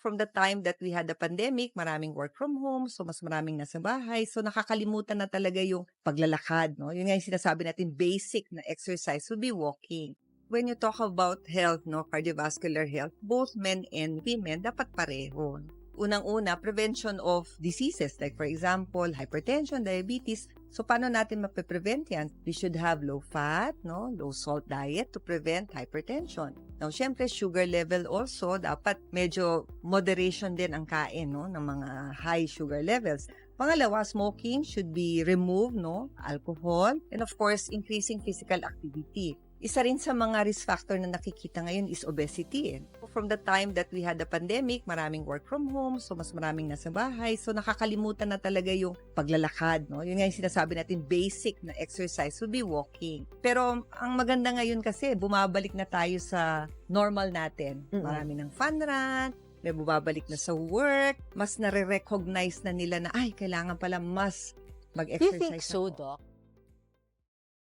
from the time that we had the pandemic, maraming work from home, so mas maraming nasa bahay. So nakakalimutan na talaga yung paglalakad, no? Yun nga yung sinasabi natin, basic na exercise would be walking. When you talk about health, no, cardiovascular health, both men and women dapat pareho. Unang-una, prevention of diseases like for example, hypertension, diabetes. So paano natin mape-prevent yan? We should have low fat, no, low salt diet to prevent hypertension. Now, syempre, sugar level also, dapat medyo moderation din ang kain, no, ng mga high sugar levels. Pangalawa, smoking should be removed, no, alcohol, and of course, increasing physical activity. Isa rin sa mga risk factor na nakikita ngayon is obesity. From the time that we had the pandemic, maraming work from home, so mas maraming nasa bahay, so nakakalimutan na talaga yung paglalakad, no? Yun nga yung sinasabi natin, basic na exercise would be walking. Pero ang maganda ngayon kasi, bumabalik na tayo sa normal natin. Mm-mm. Marami ng fun run, may bumabalik na sa work, mas nare-recognize na nila na, ay, kailangan pala mas Do you mag-exercise think so, ako." Doc?